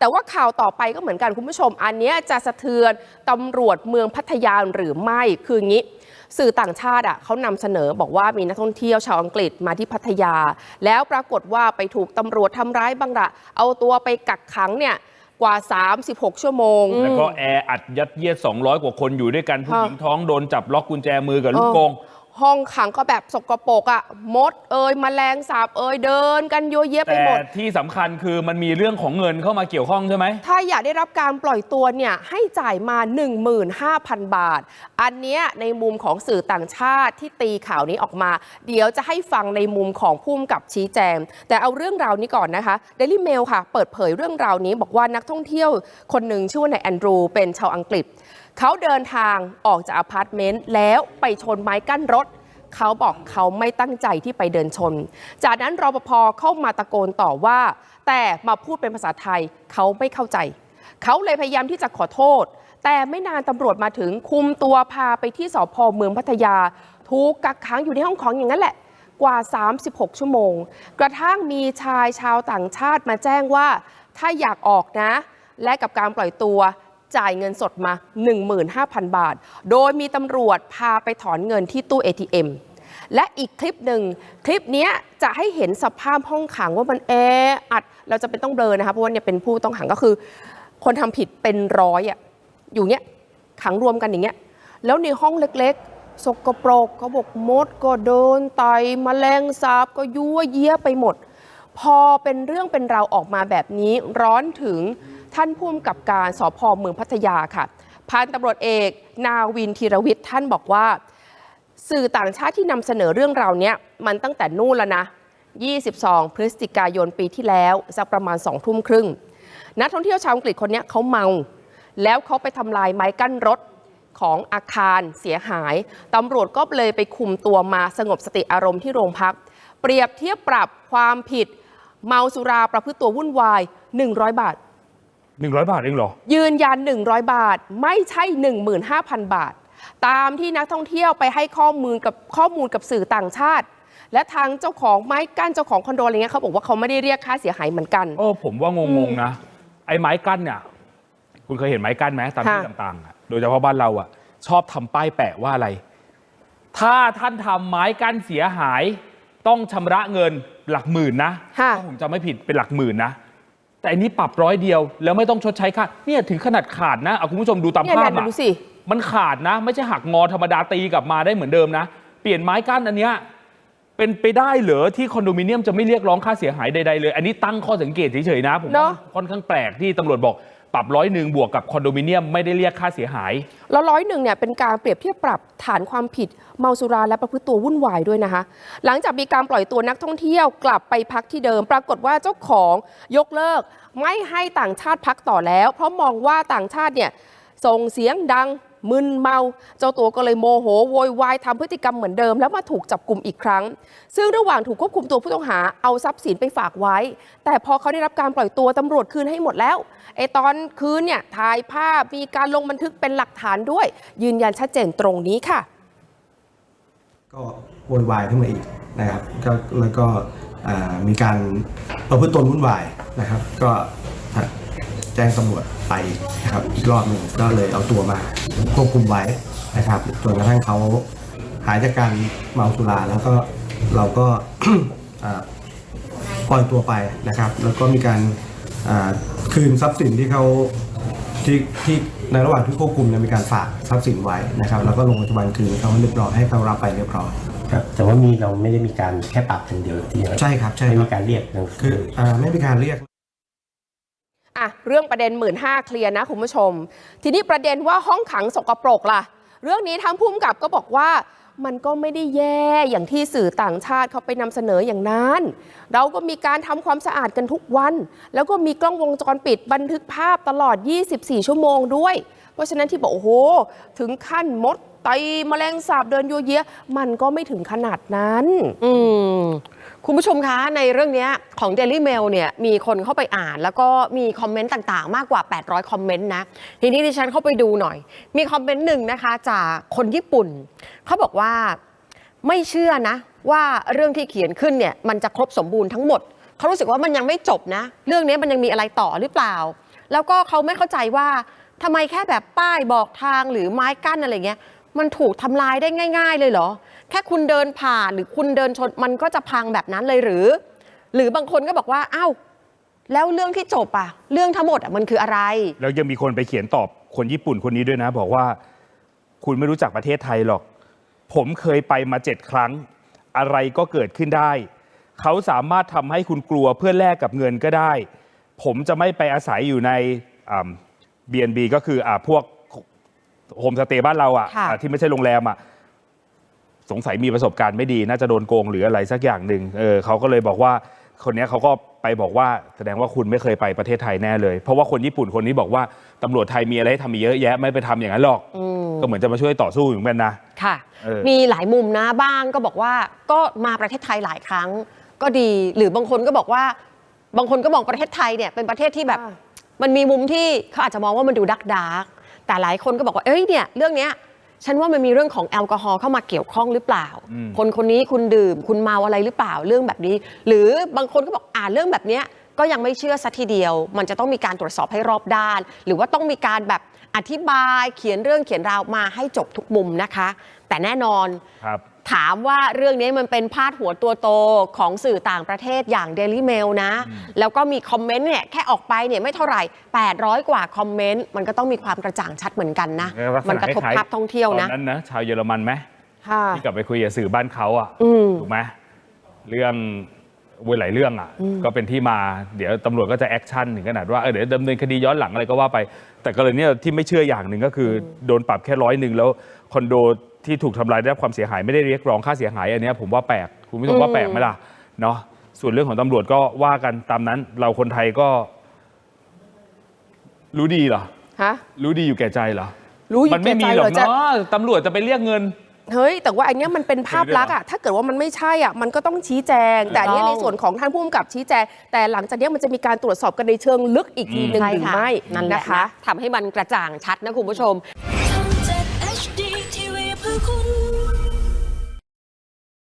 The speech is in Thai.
แต่ว่าข่าวต่อไปก็เหมือนกันคุณผู้ชม อันนี้จะสะเทือนตำรวจเมืองพัทยาหรือไม่คืออย่างนี้สื่อต่างชาติอะเขานำเสนอบอกว่ามีนักท่องเที่ยวชาวอังกฤษมาที่พัทยา แล้วปรากฏว่าไปถูกตำรวจทำร้ายบังระเอาตัวไปกักขังเนี่ยกว่า 36 ชั่วโมง แล้วก็แออัดยัดเยียด 200 กว่าคนอยู่ด้วยกัน ผู้หญิงท้องโดนจับล็อกกุญแจมือกับลูกกง ห้องขังก็แบบสกปรกอะ่ะมดเอ่ยแมลงสาบเอ่ยเดินกันโยเยะไปแต่หมด ที่สำคัญคือมันมีเรื่องของเงินเข้ามาเกี่ยวข้องใช่ไหม ถ้าอยากได้รับการปล่อยตัวเนี่ยให้จ่ายมา 15,000 บาท อันเนี้ยในมุมของสื่อต่างชาติที่ตีข่าวนี้ออกมา เดี๋ยวจะให้ฟังในมุมของผู้กำกับชี้แจง แต่เอาเรื่องราวนี้ก่อนนะคะ Daily Mail ค่ะ เปิดเผยเรื่องราวนี้บอกว่านักท่องเที่ยวคนหนึ่งชื่อว่านายแอนดรูเป็นชาวอังกฤษเขาเดินทางออกจากอพาร์ตเมนต์แล้วไปชนไม้กั้นรถ เขาบอกเขาไม่ตั้งใจที่ไปเดินชน จากนั้นรปภเข้ามาตะโกนต่อว่า แต่มาพูดเป็นภาษาไทยเขาไม่เข้าใจ เขาเลยพยายามที่จะขอโทษ แต่ไม่นานตำรวจมาถึงคุมตัวพาไปที่สพเมืองพัทยาถูกกักขังอยู่ในห้องของอย่างนั้นแหละกว่า 36 ชั่วโมง กระทั่งมีชายชาวต่างชาติมาแจ้งว่า ถ้าอยากออกนะ และกับการปล่อยตัว จ่ายเงินสดมา 15,000 บาท โดยมีตำรวจพาไปถอนเงินที่ตู้ ATM และอีกคลิปหนึ่งคลิปนี้จะให้เห็นสภาพห้องขังว่ามันแออัด เราจะเป็นต้องเบลอนะคะเพราะว่าเนี่ยเป็นผู้ต้องขังก็คือ คนทำผิดเป็นร้อยอะอยู่เนี้ยขังรวมกันอย่างเงี้ยแล้วในห้องเล็กๆ สกปรกเขาบอกมดก็เดินไตมแมลงสาบก็ยั่วเยี้ยไปหมด พอเป็นเรื่องเป็นราวออกมาแบบนี้ร้อนถึง ท่านผู้กำกับการสพเมืองพัทยาค่ะพันตำรวจเอก นาวินธีรวิทย์ท่านบอกว่า สื่อต่างชาติที่นำเสนอเรื่องราวเนี้ยมันตั้งแต่นู่นแล้วนะ 22 พฤศจิกายนปีที่แล้ว สักประมาณ2ทุ่มครึ่ง นักท่องเที่ยวชาวอังกฤษคนเนี้ยเขาเมา แล้วเขาไปทำลายไม้กั้นรถของอาคารเสียหาย ตำรวจก็เลยไปคุมตัวมาสงบสติอารมณ์ที่โรงพัก เปรียบเทียบปรับความผิด เมาสุราประพฤติตัววุ่นวาย 100 บาท 100 บาทเองเหรอ ยืนยัน 100 บาทไม่ใช่ 15,000 บาท ตามที่นักท่องเที่ยวไปให้ข้อมูลกับข้อมูลกับสื่อต่างชาติ และทางเจ้าของไม้กั้นเจ้าของคอนโดอะไรเงี้ยเขาบอกว่าเขาไม่ได้เรียกค่าเสียหายเหมือนกันโอ้ผมว่างงๆนะ ไอ้ไม้กั้นเนี่ยคุณเคยเห็นไม้กั้นไหมตามที่ค่ะต่างๆอะโดยเฉพาะบ้านเราอะ ชอบทำป้ายแปะว่าอะไร ถ้าท่านทำไม้กั้นเสียหาย ต้องชำระเงินหลักหมื่นนะค่ะถ้าผมจำไม่ผิดเป็นหลักหมื่นนะ แต่อันนี้ปรับร้อยเดียว แล้วไม่ต้องชดใช้ค่าเนี่ยถึงขนาดขาดนะเอาคุณผู้ชมดูตามเนี่ยภาเนี่พยอะดูสิ มันขาดนะ ไม่ใช่หักงอธรรมดาตีกลับมาได้เหมือนเดิมนะ เปลี่ยนไม้กั้นอันเนี้ยเป็นไปได้เหรอที่คอนโดมิเนียมจะไม่เรียกร้องค่าเสียหายใดๆเลย อันนี้ตั้งข้อสังเกตเฉยๆนะผมเนว่าอะ ค่อนข้างแปลกที่ตำรวจบอก ปรับร้อยหนึ่งบวกกับคอนโดมิเนียมไม่ได้เรียกค่าเสียหาย แล้วร้อยหนึ่งเนี่ยเป็นการเปรียบเทียบปรับฐานความผิดเมาสุราและประพฤติตัววุ่นวายด้วยนะคะ หลังจากมีการปล่อยตัวนักท่องเที่ยวกลับไปพักที่เดิม ปรากฏว่าเจ้าของยกเลิก ไม่ให้ต่างชาติพักต่อแล้ว เพราะมองว่าต่างชาติเนี่ยส่งเสียงดัง มึนเมา เจ้าตัวก็เลยโมโหโวยวายทำพฤติกรรมเหมือนเดิม แล้วมาถูกจับกลุ่มอีกครั้ง ซึ่งระหว่างถูกควบคุมตัวผู้ต้องหาเอาทรัพย์สินไปฝากไว้ แต่พอเขาได้รับการปล่อยตัวตำรวจคืนให้หมดแล้วไอตอนคืนเนี่ยถ่ายภาพมีการลงบันทึกเป็นหลักฐานด้วย ยืนยันชัดเจนตรงนี้ค่ะ ก็โวยวายขึ้นมาอีกนะครับก็แล้วก็มีการประพฤติตนวุ่นวายนะครับ ก็ แจ้งตำรวจไปนะครับอีกรอบหนึ่งก็เลยเอาตัวมาควบคุมไว้นะครับจนกระทั่งเขาหายจากการเมาสุราแล้วก็เราก็อ่าปล่อยตัวไปนะครับ แล้วก็มีการอ่าคืนทรัพย์สินที่เขาที่ที่ในระหว่างที่ควบคุมเนี่ยมีการฝากทรัพย์สินไว้นะครับ แล้วก็ลงปัจจุบันคืนเขาเรียบร้อยให้เขารับไปเรียบร้อยครับแต่ว่ามีเราไม่ได้มีการแค่ปรับอย่างเดียวทีเดียวใช่ครับใช่ไม่ครัมีบการเรียกหนังคืสือออ่าไม่มีการเรียก อะเรื่องประเด็นหมื่นห้าเคลียร์นะคุณผู้ชม ทีนี้ประเด็นว่าห้องขังสกปรกล่ะ เรื่องนี้ทางผู้กำกับก็บอกว่ามันก็ไม่ได้แย่อย่างที่สื่อต่างชาติเขาไปนำเสนออย่างนั้น เราก็มีการทำความสะอาดกันทุกวัน แล้วก็มีกล้องวงจรปิดบันทึกภาพตลอด 24 ชั่วโมงด้วย เพราะฉะนั้นที่บอกโอ้โห ถึงขั้นมดไตแมลงสาบเดินโยเยะมันก็ไม่ถึงขนาดนั้น อืมคุณผู้ชมคะในเรื่องนี้ของ Daily Mail เนี่ยมีคนเข้าไปอ่าน แล้วก็มีคอมเมนต์ต่างๆ มากกว่า 800 คอมเมนต์นะ ทีนี้ดิฉันเข้าไปดูหน่อย มีคอมเมนต์หนึ่งนะคะจากคนญี่ปุ่น เขาบอกว่าไม่เชื่อนะ ว่าเรื่องที่เขียนขึ้นเนี่ยมันจะครบสมบูรณ์ทั้งหมด เขารู้สึกว่ามันยังไม่จบนะ เรื่องนี้มันยังมีอะไรต่อหรือเปล่า แล้วก็เขาไม่เข้าใจว่า ทำไมแค่แบบป้ายบอกทางหรือไม้กั้นอะไรเงี้ย มันถูกทำลายได้ง่าย ๆ เลยเหรอ แค่คุณเดินผ่านหรือคุณเดินชนมันก็จะพังแบบนั้นเลยหรือ หรือบางคนก็บอกว่าอ้าวแล้วเรื่องที่จบอะเรื่องทั้งหมดอะมันคืออะไร แล้วยังมีคนไปเขียนตอบคนญี่ปุ่นคนนี้ด้วยนะ บอกว่า คุณไม่รู้จักประเทศไทยหรอก ผมเคยไปมาเจ็ดครั้ง อะไรก็เกิดขึ้นได้ เขาสามารถทำให้คุณกลัวเพื่อแลกกับเงินก็ได้ ผมจะไม่ไปอาศัยอยู่ในบีแอน บีก็คืออ่าพวกโฮมสเตย์บ้านเราอะค่ะ อะที่ไม่ใช่โรงแรมอะสงสัยมีประสบการณ์ไม่ดี น่าจะโดนโกงหรืออะไรสักอย่างหนึ่งเออเขาก็เลยบอกว่าคนเนี้ยเขาก็ไปบอกว่าแสดงว่าคุณไม่เคยไปประเทศไทยแน่เลย เพราะว่าคนญี่ปุ่นคนนี้บอกว่าตำรวจไทยมีอะไรให้ทำมีเยอะแยะไม่ไปทำอย่างนั้นหรอก อืมก็เหมือนจะมาช่วยต่อสู้อยู่เหมือนกันนะ ค่ะ เออ มีหลายมุมนะบ้างก็บอกว่าก็มาประเทศไทยหลายครั้งก็ดี หรือบางคนก็บอกว่า บางคนก็มองประเทศไทยเนี่ยเป็นประเทศที่แบบอ่า มันมีมุมที่เขาอาจจะมองว่ามันดูดักดาร์กแต่หลายคนก็บอกว่าเอ้ยเนี่ยเรื่องเนี้ยฉันว่ามันมีเรื่องของแอลกอฮอล์เข้ามาเกี่ยวข้องหรือเปล่าอืมคนคนนี้คุณดื่ม คุณเมาอะไรหรือเปล่าเรื่องแบบนี้ หรือบางคนก็บอกอ่านเรื่องแบบเนี้ยก็ยังไม่เชื่อสัทีเดียว มันจะต้องมีการตรวจสอบให้รอบด้าน หรือว่าต้องมีการแบบอธิบายเขียนเรื่องเขียนราวมาให้จบทุกมุมนะคะ แต่แน่นอนครับ ถามว่าเรื่องนี้มันเป็นพาดหัวตัวโตของสื่อต่างประเทศอย่าง Daily Mail นะ แล้วก็มีคอมเมนต์เนี่ยแค่ออกไปเนี่ยไม่เท่าไหร่ 800 กว่าคอมเมนต์ มันก็ต้องมีความกระจ่างชัดเหมือนกันนะลัษณมันกระทบคล้ยๆภาพท่องเที่ยวนะตอนนั้นนะชาวเยอรมันไหมค่ะที่กลับไปคุยกับสื่อบ้านเขาอะอืมถูกไหมเรื่องเวยหลายเรื่องอะก็เป็นที่มาเดี๋ยวตำรวจก็จะแอคชั่นถึงขนาดว่าเออเดี๋ยวดำเนินคดีย้อนหลังอะไรก็ว่าไป แต่กรณีเนี้ยที่ไม่เชื่ออย่างหนึ่งก็คืออโดนปรับแค่ร้อยหนึ่งแล้วคอนโด ที่ถูกทำลายได้รับความเสียหายไม่ได้เรียกร้องค่าเสียหายอันเนี้ยผมว่าแปลกคุณผู้ชมว่าแปลกไหมล่ะเนาะส่วนเรื่องของตำรวจก็ว่ากันตามนั้น เราคนไทยก็ รู้ดีเหรอ ฮะ รู้ดีอยู่แก่ใจเหรอ รู้อยู่มันไม่มีแก่ใจหรอกเหรอจะ เนาะตำรวจจะไปเรียกเงิน เฮ้ย แต่ว่าอันเนี้ยมันเป็นภาพลักษณ์อะถ้าเกิดว่ามันไม่ใช่อะมันก็ต้องชี้แจง แต่อันเนี้ยถูในกต้องส่วนของท่านผู้กำกับชี้แจง แต่หลังจากเนี้ยมันจะมีการตรวจสอบกันในเชิงลึกอีกทีหนึ่งใช่หรือค่ะไม่นั่นแหละนะคะ ทำให้มันกระจ่างชัดนะคุณผู้ชม คุณ